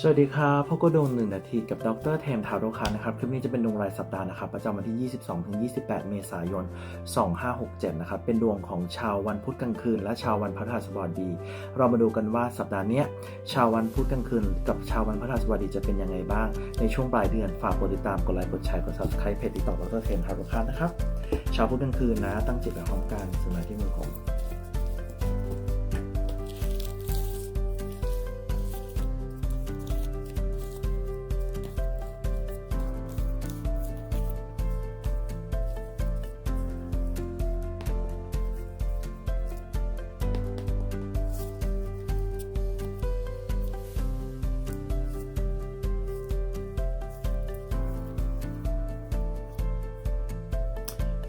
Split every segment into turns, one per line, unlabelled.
สวัสดีครับพบกับดวงหนึ่งนาทีกับดรเทมทาโรคันนะครับ คลิปนี้จะเป็นดวงรายสัปดาห์นะครับ ประจำวันที่ 22ถึง28 เมษายน 2567 นะครับ เป็นดวงของชาววันพุธกลางคืน และชาววันพฤหัสบดี เรามาดูกันว่าสัปดาห์นี้ชาววันพุธกลางคืน กับชาววันพฤหัสบดีจะเป็นยังไงบ้าง ในช่วงปลายเดือน ฝากกดติดตาม กดไลค์ กดแชร์ กด subscribe เพจติดต่อดรเทมทาโรคันนะครับ ชาวพุธกลางคืนนะ ตั้งจิตไปพร้อมกันสมาธิมือผม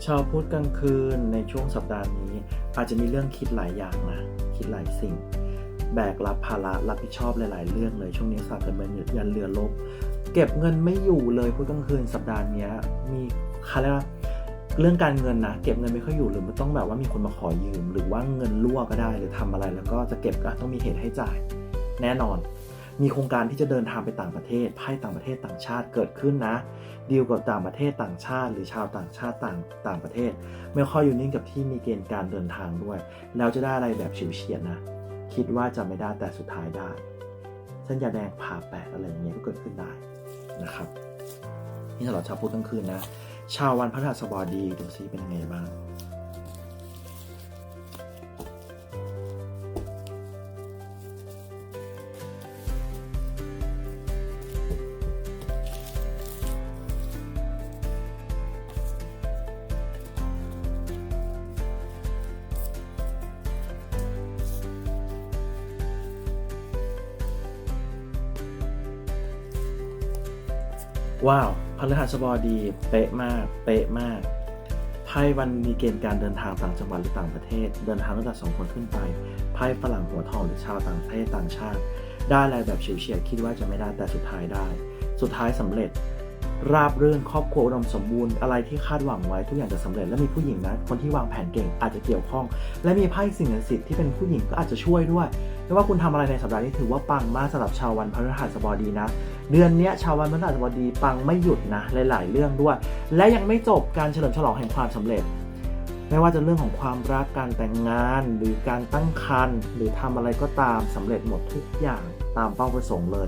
ชาวพุธกลางคืนในช่วงสัปดาห์นี้ อาจจะมีเรื่องคิดหลายอย่างนะ คิดหลายสิ่ง แบกรับภาระรับผิดชอบหลาย ๆ เรื่องเลยช่วงนี้สากันเงินยันเรือลบ เก็บเงินไม่อยู่เลยพุธกลางคืนสัปดาห์นี้มีคาเรียกเรื่องการเงินนะเก็บเงินไม่ค่อยอยู่หรือมันต้องแบบว่ามีคนมาขอยืม หรือว่าเงินรั่วก็ได้หรือทำอะไรแล้วก็จะเก็บก็ต้องมีเหตุให้จ่าย แน่นอน มีโครงการที่จะเดินทางไปต่างประเทศไพ่ต่างประเทศต่างชาติเกิดขึ้นนะดีลกับต่างประเทศต่างชาติ หรือชาวต่างชาติต่างต่างประเทศ ไม่ค่อยอยู่นิ่งกับที่มีเกณฑ์การเดินทางด้วย แล้วจะได้อะไรแบบเฉิวเฉียดนะ คิดว่าจะไม่ได้แต่สุดท้ายได้เส้นยาแดงผ่าแปดอะไรอย่างเงี้ยก็เกิดขึ้นได้นะครับนี่สำหรับชาวพุธกลางคืนนะชาววันพฤหัสบดีดูซิเป็นยังไงบ้าง ว้าวพฤหัสบดี เป๊ะมาก เป๊ะมากไพ่วันมีเกณฑ์การเดินทางต่างจังหวัดหรือต่างประเทศ เดินทางตั้งแต่สองคนขึ้นไปไพ่ฝรั่งหัวทองหรือชาวต่างประเทศต่างชาติ ได้อะไรแบบเฉียวเฉียดคิดว่าจะไม่ได้แต่สุดท้ายได้ สุดท้ายสำเร็จ ราบรื่นครอบครัวอุดมสมบูรณ์อะไรที่คาดหวังไว้ทุกอย่างจะสำเร็จและมีผู้หญิงนะคนที่วางแผนเก่งอาจจะเกี่ยวข้อง และมีไพ่สิ่งศักดิ์สิทธิ์ที่เป็นผู้หญิงก็อาจจะช่วยด้วยไม่ว่าคุณทำอะไรในสัปดาห์นี้ถือว่าปังมากสำหรับชาววันพฤหัสบดีนะ เดือนนี้ชาววันพฤหัสบดีปังไม่หยุดนะหลาย ๆ เรื่องด้วย และยังไม่จบการเฉลิมฉลองแห่งความสำเร็จไม่ว่าจะเรื่องของความรักการแต่งงาน หรือการตั้งครรภ์หรือทำอะไรก็ตามสำเร็จหมดทุกอย่างตามเป้าประสงค์เลย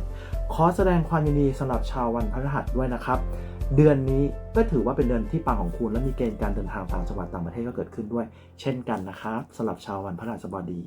ขอแสดงความยินดีสำหรับชาววันพฤหัสด้วยนะครับ เดือนนี้ก็ถือว่าเป็นเดือนที่ปังของคุณและมีเกณฑ์การเดินทางต่างจังหวัดต่างประเทศก็เกิดขึ้นด้วย เช่นกันนะครับสำหรับชาววันพฤหัสบดี